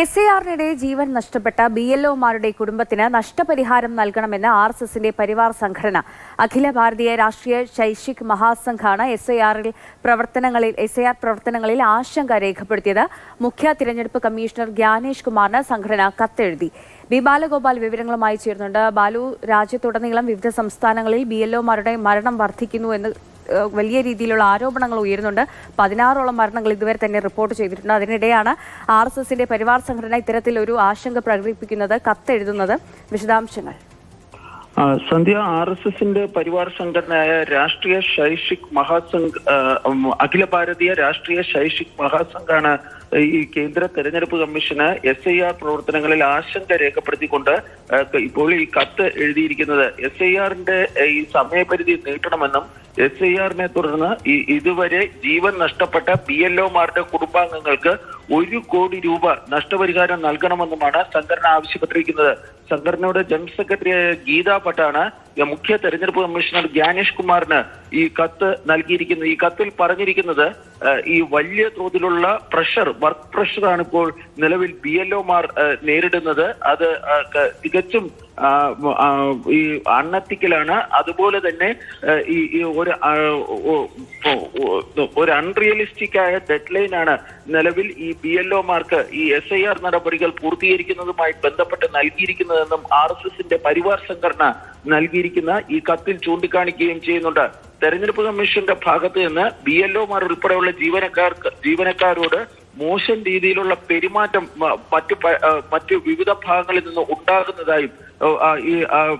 S A ആറിനിടെ ജീവൻ നഷ്ടപ്പെട്ട B L ഒമാരുടെ കുടുംബത്തിന് നഷ്ടപരിഹാരം നൽകണമെന്ന് ആർ എസ് എസിന്റെ പരിവാർ സംഘടന. അഖില ഭാരതീയ രാഷ്ട്രീയ ശൈക്ഷിക് മഹാസംഘാണ് എസ് ഐ ആറിൽ പ്രവർത്തനങ്ങളിൽ എസ് ഐ ആർ പ്രവർത്തനങ്ങളിൽ ആശങ്ക രേഖപ്പെടുത്തിയത്. മുഖ്യ തിരഞ്ഞെടുപ്പ് കമ്മീഷണർ ജ്ഞാനേഷ് കുമാറിന് സംഘടന കത്തെഴുതി. ബി ബാലഗോപാൽ വിവരങ്ങളുമായി ചേരുന്നുണ്ട്. ബാലു രാജ്യത്തുടനീളം വിവിധ സംസ്ഥാനങ്ങളിൽ ബി എൽ ഒമാരുടെ മരണം വർദ്ധിക്കുന്നു എന്ന് വലിയ രീതിയിലുള്ള ആരോപണങ്ങൾ ഉയരുന്നുണ്ട്. പതിനാറോളം മരണങ്ങൾ ഇതുവരെ തന്നെ റിപ്പോർട്ട് ചെയ്തിട്ടുണ്ട്. അതിനിടെയാണ് ആർ എസ് എസിന്റെ പരിവാർ സംഘടന ഇത്തരത്തിൽ ഒരു ആശങ്ക പ്രകടിപ്പിക്കുന്നത് കത്തെഴുതുന്നത്. വിശദാംശങ്ങൾ. സന്ധ്യ ആർ എസ് എസിന്റെ പരിവാർ സംഘടനയായ രാഷ്ട്രീയ ശൈക്ഷിക് മഹാസംഘ് അഖില ഭാരതീയ രാഷ്ട്രീയ ശൈക്ഷിക് മഹാസംഘാണ് ഈ കേന്ദ്ര തെരഞ്ഞെടുപ്പ് കമ്മീഷന് എസ് ഐ ആർ പ്രവർത്തനങ്ങളിൽ ആശങ്ക രേഖപ്പെടുത്തിക്കൊണ്ട് ഇപ്പോൾ ഈ കത്ത് എഴുതിയിരിക്കുന്നത് എസ് ഐ ആറിന്റെ ഈ സമയപരിധി നീട്ടണമെന്നും എസ് ഐ ആറിനെ തുടർന്ന് ഇതുവരെ ജീവൻ നഷ്ടപ്പെട്ട ബി എൽ ഒമാരുടെ കുടുംബാംഗങ്ങൾക്ക് ഒരു കോടി രൂപ നഷ്ടപരിഹാരം നൽകണമെന്നുമാണ് സംഘടന ആവശ്യപ്പെട്ടിരിക്കുന്നത്. സംഘടനയുടെ ജനറൽ സെക്രട്ടറിയായ ഗീതാ ഭട്ടാണ് മുഖ്യ തെരഞ്ഞെടുപ്പ് കമ്മീഷണർ ജ്ഞാനേഷ് കുമാറിന് ഈ കത്ത് നൽകിയിരിക്കുന്നത് ഈ കത്തിൽ പറഞ്ഞിരിക്കുന്നത് ഈ വലിയ തോതിലുള്ള പ്രഷർ വർക്ക് പ്രഷറാണ് ഇപ്പോൾ നിലവിൽ ബി എൽ ഒമാർ നേരിടുന്നത്. അത് തികച്ചും ഈ അണ്ണത്തിക്കലാണ് അതുപോലെ തന്നെ ഈ ഒരു ഒരു അൺറിയലിസ്റ്റിക് ആയ ഡെഡ് ലൈൻ ആണ് നിലവിൽ ഈ ബി എൽ ഒമാർക്ക് ഈ എസ് ഐ ആർ നടപടികൾ പൂർത്തീകരിക്കുന്നതുമായി ബന്ധപ്പെട്ട് നൽകിയിരിക്കുന്നതെന്നും ആർ എസ് എസിന്റെ പരിവാർ സംഘടന നൽകിയിരിക്കുന്ന ഈ കത്തിൽ ചൂണ്ടിക്കാണിക്കുകയും ചെയ്യുന്നുണ്ട്. തെരഞ്ഞെടുപ്പ് കമ്മീഷന്റെ ഭാഗത്ത് നിന്ന് ബി എൽ ഒമാർ ഉൾപ്പെടെയുള്ള ജീവനക്കാർക്ക് ജീവനക്കാരോട് മോശം രീതിയിലുള്ള പെരുമാറ്റം മറ്റു മറ്റു വിവിധ ഭാഗങ്ങളിൽ നിന്ന് ഉണ്ടാകുന്നതായും ഈ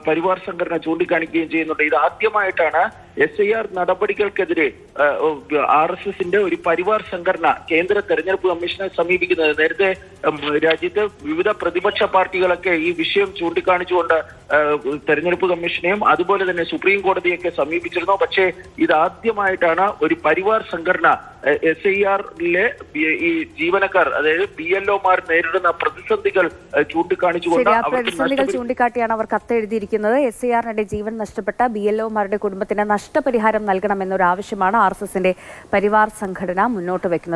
പരിവാർ സംഘടന ചൂണ്ടിക്കാണിക്കുകയും ചെയ്യുന്നുണ്ട്. ഇത് ആദ്യമായിട്ടാണ് എസ് ഐ ആർ നടപടികൾക്കെതിരെ ആർ എസ് എസിന്റെ ഒരു പരിവാർ സംഘടന കേന്ദ്ര തെരഞ്ഞെടുപ്പ് കമ്മീഷനെ സമീപിക്കുന്നത്. നേരത്തെ രാജ്യത്ത് വിവിധ പ്രതിപക്ഷ പാർട്ടികളൊക്കെ ഈ വിഷയം ചൂണ്ടിക്കാണിച്ചുകൊണ്ട് തെരഞ്ഞെടുപ്പ് കമ്മീഷനെയും അതുപോലെ തന്നെ സുപ്രീം കോടതിയൊക്കെ സമീപിച്ചിരുന്നു. പക്ഷേ ഇത് ആദ്യമായിട്ടാണ് ഒരു പരിവാർ സംഘടന എസ് ഐ ആറിലെ ഈ ജീവനക്കാർ അതായത് ബി എൽ ഒമാർ നേരിടുന്ന പ്രതിസന്ധികൾ ചൂണ്ടിക്കാണിച്ചുകൊണ്ട് അവർക്ക് ചൂണ്ടിക്കാട്ടിയാണ് അവർ കത്തെഴുതിയിരിക്കുന്നത്. എസ് സി ആറിനിടെ ജീവൻ നഷ്ടപ്പെട്ട ബി എൽ കുടുംബത്തിന് നഷ്ടപരിഹാരം നൽകണമെന്നൊരു ആവശ്യമാണ് ആർ എസ് എസിന്റെ പരിവാർ സംഘടന മുന്നോട്ട് വെക്കുന്നത്.